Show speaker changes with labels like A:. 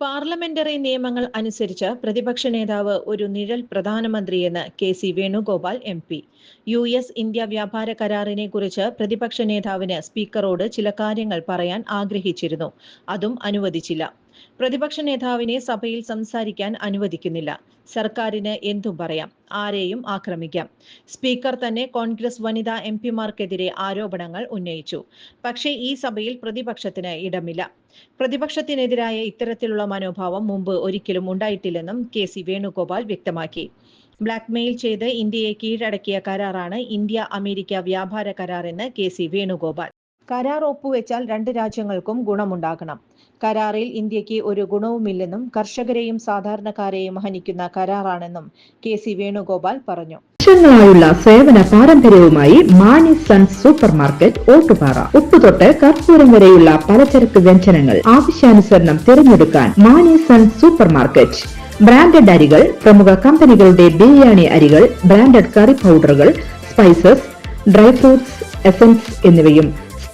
A: Parliamentary നിയമങ്ങൾ അനുസരിച്ച് പ്രതിപക്ഷ നേതാവ് ഒരു നിഴൽ പ്രധാനമന്ത്രിയെന്ന് K C Venugopal M P. U S India വ്യാപാര കരാറിനെ കുറിച്ച് പ്രതിപക്ഷ നേതാവിന് സ്പീക്കറോട് ചില കാര്യങ്ങൾ പറയാൻ ആഗ്രഹിച്ചിരുന്നു. അതും അനുവദിച്ചില്ല. പ്രതിപക്ഷ നേതാവിനെ സഭയിൽ സംസാരിക്കാൻ അനുവദിക്കുന്നില്ല. സർക്കാരിന് എന്തും പറയാം. ആരെയും ആക്രമിക്കാം. സ്പീക്കർ തന്നെ കോൺഗ്രസ് വനിതാ എം പിമാർക്കെതിരെ ആരോപണങ്ങൾ ഉന്നയിച്ചു. പക്ഷേ ഈ സഭയിൽ പ്രതിപക്ഷത്തിന് ഇടമില്ല. പ്രതിപക്ഷത്തിനെതിരായ ഇത്തരത്തിലുള്ള മനോഭാവം മുമ്പ് ഒരിക്കലും ഉണ്ടായിട്ടില്ലെന്നും കെ സി വേണുഗോപാൽ വ്യക്തമാക്കി. ബ്ലാക്ക്മെയിൽ ചെയ്ത് ഇന്ത്യയെ കീഴടക്കിയ കരാറാണ് ഇന്ത്യ അമേരിക്ക വ്യാപാര കരാർ എന്ന് കെ സി വേണുഗോപാൽ. കരാർ ഒപ്പുവെച്ചാൽ രണ്ട് രാജ്യങ്ങൾക്കും ഗുണമുണ്ടാകണം. കരാറിൽ ഇന്ത്യയ്ക്ക് ഒരു ഗുണവുമില്ലെന്നും കർഷകരെയും സാധാരണക്കാരെയും ഹനിക്കുന്ന കരാറാണെന്നും കെ സി വേണുഗോപാൽ പറഞ്ഞു.
B: വർഷങ്ങളായുള്ള സേവന പാരമ്പര്യവുമായി Mani Sons super market Ottupara. ഉപ്പുതൊട്ട് കർപ്പൂരം വരെയുള്ള പലചരക്ക് വ്യഞ്ജനങ്ങൾ ആവശ്യാനുസരണം തിരഞ്ഞെടുക്കാൻ Mani Sons super market branded അരികൾ പ്രമുഖ കമ്പനികളുടെ ബിരിയാണി അരികൾ ബ്രാൻഡഡ് കറി പൗഡറുകൾ സ്പൈസസ് ഡ്രൈ ഫ്രൂട്ട്സ് എസൻസ് എന്നിവയും